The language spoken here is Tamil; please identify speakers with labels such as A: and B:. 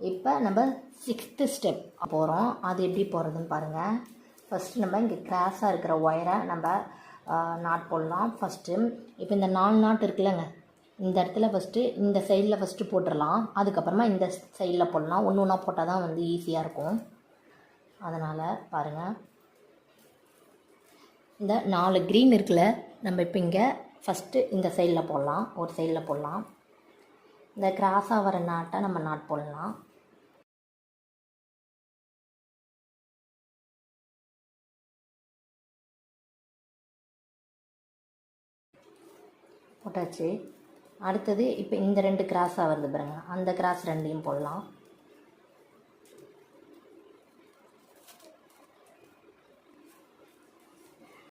A: இப்போ நம்ம சிக்ஸ்த்து ஸ்டெப் போகிறோம் அது எப்படி போகிறதுன்னு பாருங்கள் ஃபஸ்ட்டு நம்ம இங்கே கிராஸாக இருக்கிற ஒயரை நம்ம நாட் போடலாம். ஃபஸ்ட்டு இப்போ இந்த நாலு நாட் இருக்குல்லங்க. இந்த இடத்துல ஃபஸ்ட்டு இந்த சைடில் ஃபஸ்ட்டு போட்டுடலாம் அதுக்கப்புறமா இந்த சைடில் போடலாம். ஒன்று ஒன்றா போட்டால் தான் வந்து ஈஸியாக இருக்கும். அதனால் பாருங்கள் இந்த நாலு க்ரீன் இருக்குல்ல நம்ம இப்போ இங்கே ஃபஸ்ட்டு இந்த சைடில் போடலாம். ஒரு சைடில் போடலாம். இந்த கிராஸாக வர நாட்டை நம்ம நாட் போடலாம். போட்டாச்சு. அடுத்தது இப்போ இந்த ரெண்டு கிராஸாக வருது பாருங்க. அந்த கிராஸ் ரெண்டையும் போடலாம்.